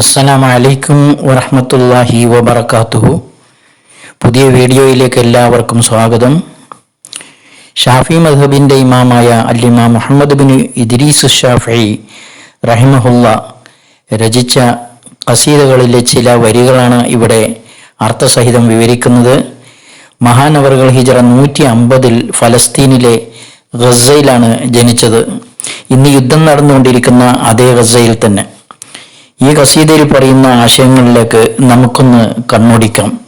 അസ്സലാമു അലൈക്കും വറഹ്മത്തുള്ളാഹി വബറകാതുഹു. പുതിയ വീഡിയോയിലേക്ക് എല്ലാവർക്കും സ്വാഗതം. ഷാഫി മധബിന്റെ ഇമാമായ അല്ലിമ മുഹമ്മദ് ബിൻ ഇദ്രീസ് ഷാഫി റഹിമഹുല്ല രചിച്ച കസീദകളിലെ ചില വരികളാണ് ഇവിടെ അർത്ഥസഹിതം വിവരിക്കുന്നത്. മഹാനവറുകൾ ഹിജറ നൂറ്റി അമ്പതിൽ ഫലസ്തീനിലെ ഗസയിലാണ് ജനിച്ചത്. ഇന്ന് യുദ്ധം നടന്നുകൊണ്ടിരിക്കുന്ന അതേ ഗസയിൽ തന്നെ. ഈ കസീതയിൽ പറയുന്ന ആശയങ്ങളിലേക്ക് നമുക്കൊന്ന് കണ്ണോടിക്കാം.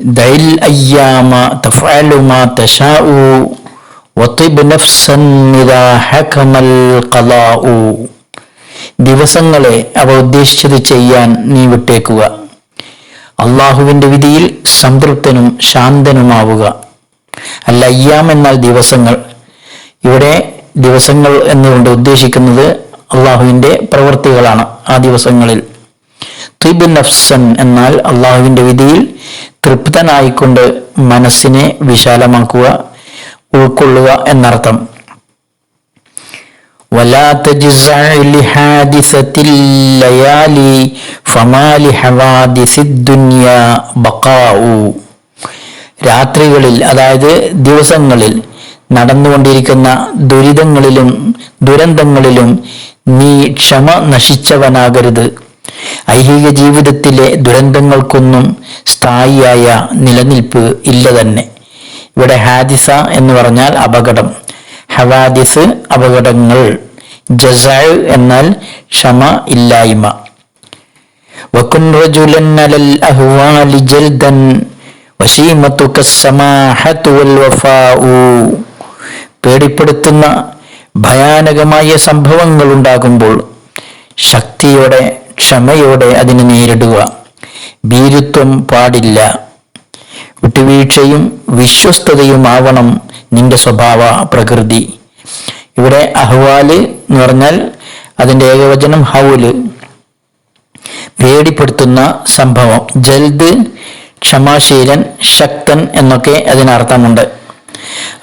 ദൈൽ അയ്യാമ തഫഅലു മാ തശാഉ വതിബ് നഫ്സൻ ഇദാ ഹകമൽ ഖലാഉ ദിവസങ്ങളെ അവ ഉദ്ദേശിച്ചത് ചെയ്യാൻ നീ വിട്ടേക്കുക. അള്ളാഹുവിന്റെ വിധിയിൽ സംതൃപ്തനും ശാന്തനുമാവുക. അല്ല അയ്യാം എന്നാൽ ദിവസങ്ങൾ. ഇവിടെ ദിവസങ്ങൾ എന്നുകൊണ്ട് ഉദ്ദേശിക്കുന്നത് അള്ളാഹുവിന്റെ പ്രവൃത്തികളാണ് ആ ദിവസങ്ങളിൽ ത്രിബ് നഫ്സൻ എന്നാൽ അള്ളാഹുവിന്റെ വിധിയിൽ തൃപ്തനായിക്കൊണ്ട് മനസ്സിനെ വിശാലമാക്കുക ഉൾക്കൊള്ളുക എന്നർത്ഥം ولا تجزع لحادثة الليالي فما لحوادث الدنيا بقاء രാത്രികളിൽ അതായത് ദിവസങ്ങളിൽ നടന്നുകൊണ്ടിരിക്കുന്ന ദുരിതങ്ങളിലും ദുരന്തങ്ങളിലും നീ ക്ഷമ നശിച്ചവനാകരുത്. ഐഹിക ജീവിതത്തിലെ ദുരന്തങ്ങൾക്കൊന്നും സ്ഥായിയായ നിലനിൽപ്പ് ഇല്ല തന്നെ. ഇവിടെ ഹാദിസ എന്ന് പറഞ്ഞാൽ അപകടം. ഹവാദിസ് അപകടങ്ങൾ. ജസാഴ് എന്നാൽ ക്ഷമ ഇല്ലായ്മ. പേടിപ്പെടുത്തുന്ന ഭയാനകമായ സംഭവങ്ങൾ ഉണ്ടാകുമ്പോൾ ശക്തിയോടെ ക്ഷമയോടെ അതിനെ നേരിടുക. ഭീരുത്വം പാടില്ല. വിട്ടുവീഴ്ചയും വിശ്വസ്തതയുമാവണം നിന്റെ സ്വഭാവ പ്രകൃതി. ഇവിടെ അഹ്വാൽ എന്ന് പറഞ്ഞാൽ അതിന്റെ ഏകവചനം ഹൗൽ. പേടിപ്പെടുത്തുന്ന സംഭവം. ജൽദ് ക്ഷമാശീലൻ ശക്തൻ എന്നൊക്കെ അതിനർത്ഥമുണ്ട്.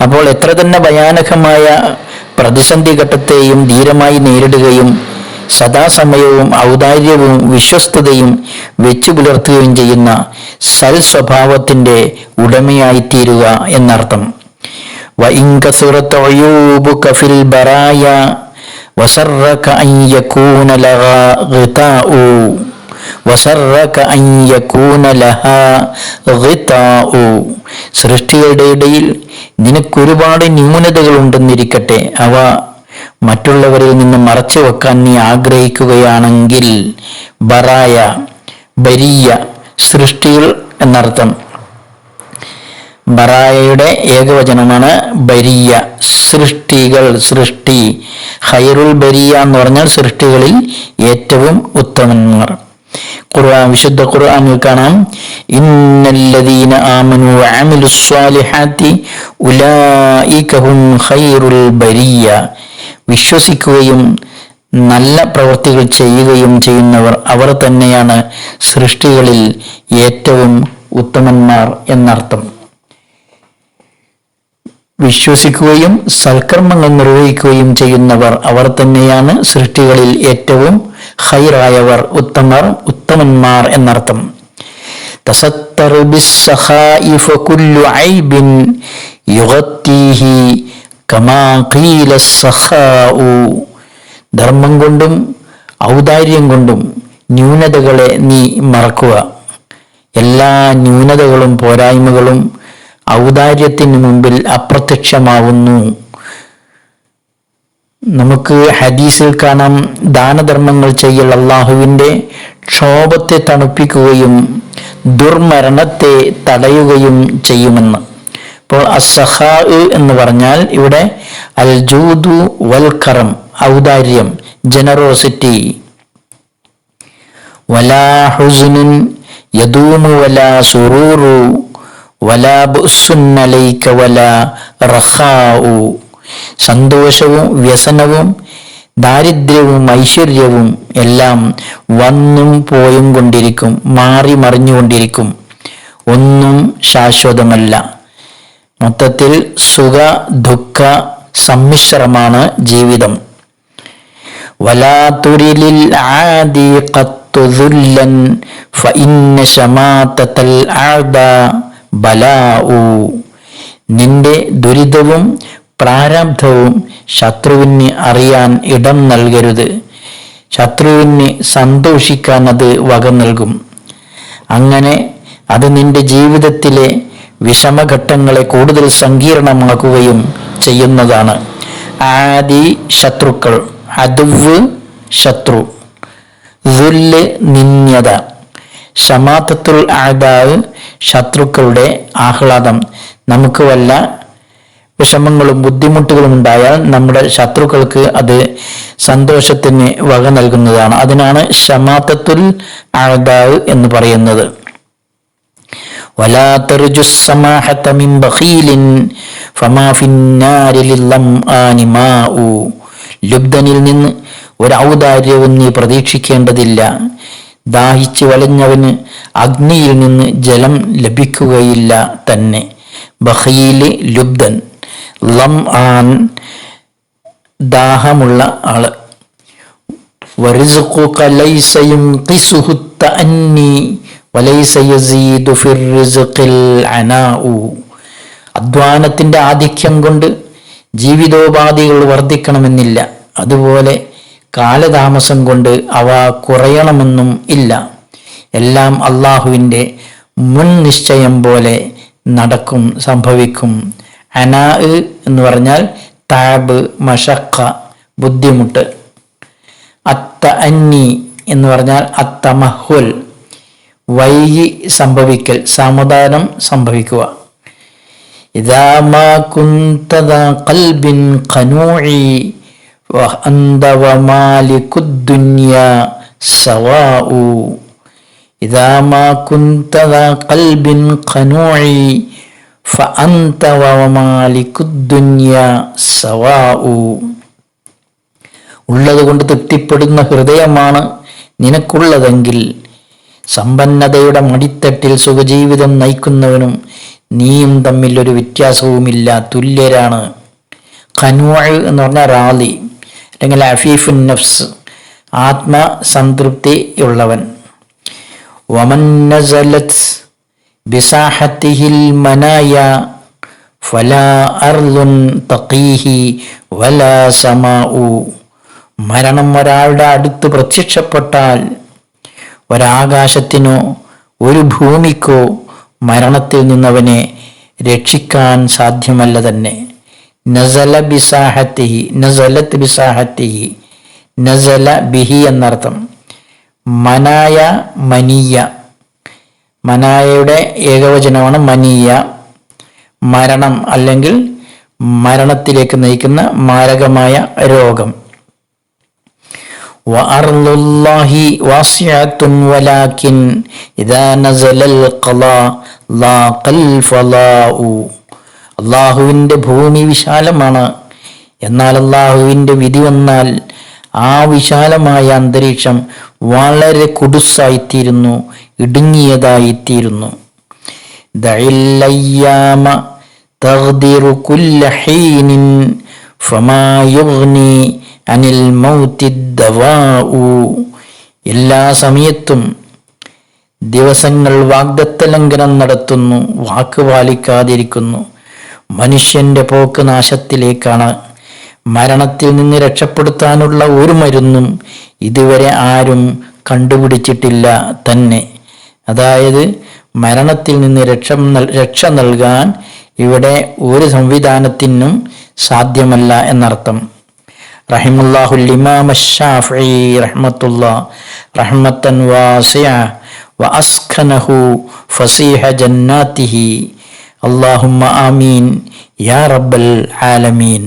അപ്പോൾ എത്ര തന്നെ ഭയാനകമായ പ്രതിസന്ധി ഘട്ടത്തെയും ധീരമായി നേരിടുകയും സദാസമയവും ഔദാര്യവും വിശ്വസ്തതയും വെച്ചു പുലർത്തുകയും ചെയ്യുന്ന സൽ സ്വഭാവത്തിന്റെ ഉടമയായിത്തീരുക എന്നർത്ഥം. വസറക്ക സൃഷ്ടികളുടെ ഇടയിൽ നിനക്കൊരുപാട് ന്യൂനതകൾ ഉണ്ടെന്നിരിക്കട്ടെ അവ മറ്റുള്ളവരിൽ നിന്ന് മറച്ചു വെക്കാൻ നീ ആഗ്രഹിക്കുകയാണെങ്കിൽ ബറായ ബരിയ സൃഷ്ടികൾ എന്നർത്ഥം. ബറായയുടെ ഏകവചനമാണ് ബരിയ സൃഷ്ടികൾ സൃഷ്ടി. ഹൈറുൽ ബരിയ എന്ന് പറഞ്ഞാൽ സൃഷ്ടികളിൽ ഏറ്റവും ഉത്തമന്മാർ. ഖുർആൻ വിശുദ്ധ ഖുർആനിൽ കാണാം. ഇന്നല്ലദീന ആമനു വഅമിലു സ്വാലിഹാത്തി ഉലായികഹും ഖൈറുൽ ബരിയ. വിശ്വസിക്കുകയും നല്ല പ്രവൃത്തികൾ ചെയ്യുകയും ചെയ്യുന്നവർ അവർ തന്നെയാണ് സൃഷ്ടികളിൽ ഏറ്റവും ഉത്തമന്മാർ എന്നർത്ഥം. വിശ്വസിക്കുകയും സൽക്കർമ്മങ്ങൾ നിർവഹിക്കുകയും ചെയ്യുന്നവർ അവർ തന്നെയാണ് സൃഷ്ടികളിൽ ഏറ്റവും ഹൈറായവർ ഉത്തമർ ഉത്തമന്മാർ എന്നർത്ഥം. തസത്തർ ധർമ്മം കൊണ്ടും ഔദാര്യം കൊണ്ടും ന്യൂനതകളെ നീ മറക്കുക. എല്ലാ ന്യൂനതകളും പോരായ്മകളും ഔദാര്യത്തിന് മുമ്പിൽ അപ്രത്യക്ഷമാവുന്നു. നമുക്ക് ഹദീസിൽ കാണാം ദാനധർമ്മങ്ങൾ ചെയ്യൽ അള്ളാഹുവിന്റെ ക്ഷോഭത്തെ തണുപ്പിക്കുകയും ദുർമരണത്തെ തടയുകയും ചെയ്യുമെന്ന്. അപ്പോൾ അസഹാ എന്ന് പറഞ്ഞാൽ ഇവിടെ അൽ ജൂദു വൽക്കറം ഔദാര്യം ജനറോസിറ്റി. വലാ ഹുസുനുൻ യദൂമു വലാ സുറൂറു വലാ ബുസുന്നലൈക്ക വലാ റഖാഉ. സന്തോഷവും വ്യസനവും ദാരിദ്ര്യവും ഐശ്വര്യവും എല്ലാം വന്നും പോയും കൊണ്ടിരിക്കും മാറി മറിഞ്ഞുകൊണ്ടിരിക്കും ഒന്നും ശാശ്വതമല്ല മൊത്തത്തിൽ സുഖ ദുഃഖ സമ്മിശ്രമാണ് ജീവിതം ولا تر للعادي قط ذلا فإن شماتة الأعداء بلاء നിന്റെ ദുരിതവും പ്രാരബ്ധവും ശത്രുവിന് അറിയാൻ ഇടം നൽകരുത്. ശത്രുവിന് സന്തോഷിക്കാൻ അത് വക നൽകും. അങ്ങനെ അത് നിന്റെ ജീവിതത്തിലെ വിഷമഘട്ടങ്ങളെ കൂടുതൽ സങ്കീർണമാക്കുകയും ചെയ്യുന്നതാണ്. ആദി ശത്രുക്കൾ അതുവ് ശത്രു ദുല്ല് നിന്യത ഷമാത്തത്തുൽ ആദാവ് ശത്രുക്കളുടെ ആഹ്ലാദം. നമുക്ക് വല്ല വിഷമങ്ങളും ബുദ്ധിമുട്ടുകളും ഉണ്ടായാൽ നമ്മുടെ ശത്രുക്കൾക്ക് അത് സന്തോഷത്തിന് വക നൽകുന്നതാണ്. അതിനാണ് ഷമാത്തത്തുൽ ആദാവ് എന്ന് പറയുന്നത്. ലുബ്ധനിൽ നിന്ന് ഒരു ഔദാര്യവും നീ പ്രതീക്ഷിക്കേണ്ടതില്ല. ദാഹിച്ച് വളഞ്ഞവന് അഗ്നിയിൽ നിന്ന് ജലം ലഭിക്കുകയില്ല തന്നെ. ബഹീൽ ലുബ്ധൻ ലം ആൻ ദാഹമുള്ള ആൾ. അധ്വാനത്തിന്റെ ആധിക്യം കൊണ്ട് ജീവിതോപാധികൾ വർദ്ധിക്കണമെന്നില്ല. അതുപോലെ കാലതാമസം കൊണ്ട് അവ കുറയണമെന്നും ഇല്ല. എല്ലാം അള്ളാഹുവിന്റെ മുൻ നിശ്ചയം പോലെ നടക്കും സംഭവിക്കും. അനാ എന്ന് പറഞ്ഞാൽ താബ് മഷക്ക ബുദ്ധിമുട്ട്. അത്ത അന്നി എന്ന് പറഞ്ഞാൽ അത്തമഹുൽ വൈകി സംഭവിക്കൽ സമാധാനം സംഭവിക്കുക. കൽബിൻ കനൂഴി കൽബിൻ കനൂഴി قلب قنوع وأنت ومالك الدنيا سواء إذا ما كنت ذا قلب قنوع فأنت ومالك الدنيا سواء ഉള്ളത് കൊണ്ട് തൃപ്തിപ്പെടുന്ന ഹൃദയമാണ് നിനക്കുള്ളതെങ്കിൽ സമ്പന്നതയുടെ മടിത്തട്ടിൽ സുഖജീവിതം നയിക്കുന്നവനും നീയും തമ്മിൽ ഒരു വ്യത്യാസവുമില്ല തുല്യരാണ് ഖനുഅ് എന്ന് പറഞ്ഞാൽ റാലി അല്ലെങ്കിൽ അഫീഫുൻ നഫ്സ് ആത്മസംതൃപ്തി ഉള്ളവൻ വമൻ നസലത് ബിസാഹത്തിഹിൽ മനായ ഫലാ അർലുൻ തഖീഹി വലാ സമാഉ മരണം ഒരാളുടെ അടുത്ത് പ്രത്യക്ഷപ്പെട്ടാൽ ഒരാകാശത്തിനോ ഒരു ഭൂമിക്കോ മരണത്തിൽ നിന്നവനെ രക്ഷിക്കാൻ സാധ്യമല്ല തന്നെ. നസല ബിസാഹത്തിഹി നസലത്ത് ബിസാഹത്തിഹി നസല ബിഹി എന്നർത്ഥം. മനായ മനീയ. മനായയുടെ ഏകവചനമാണ് മനീയ മരണം അല്ലെങ്കിൽ മരണത്തിലേക്ക് നയിക്കുന്ന മാരകമായ രോഗം وأرض الله واسعة ولكن إذا نزل القضاء ضاق الفضاء അള്ളാഹുവിൻ്റെ ഭൂമി വിശാലമാണ് എന്നാൽ അള്ളാഹുവിൻ്റെ വിധി വന്നാൽ ആ വിശാലമായ അന്തരീക്ഷം വളരെ കുടുസായിത്തീരുന്നു ഇടുങ്ങിയതായിത്തീരുന്നു. ഫമാ അനിൽ എല്ലാ സമയത്തും ദിവസങ്ങൾ വാഗ്ദത്തലംഘനം നടത്തുന്നു വാക്ക് പാലിക്കാതിരിക്കുന്നു. മനുഷ്യന്റെ പോക്ക് നാശത്തിലേക്കാണ്. മരണത്തിൽ നിന്ന് രക്ഷപ്പെടുത്താനുള്ള ഒരു മരുന്നും ഇതുവരെ ആരും കണ്ടുപിടിച്ചിട്ടില്ല തന്നെ. അതായത് മരണത്തിൽ നിന്ന് രക്ഷ രക്ഷ നൽകാൻ ഇവിടെ ഒരു സംവിധാനത്തിനും സാധ്യമല്ല എന്നർത്ഥം. റഹിമുല്ലാഹുൽ ഇമാം ഷാഫി റഹ്മത്തുള്ള റഹ്മത്തൻ വാസിയ വ അസ്ഖനഹു ഫസീഹ ജന്നാത്തിഹി. അല്ലാഹുമ്മ ആമീൻ യാ റബ്ബൽ ആലമീൻ.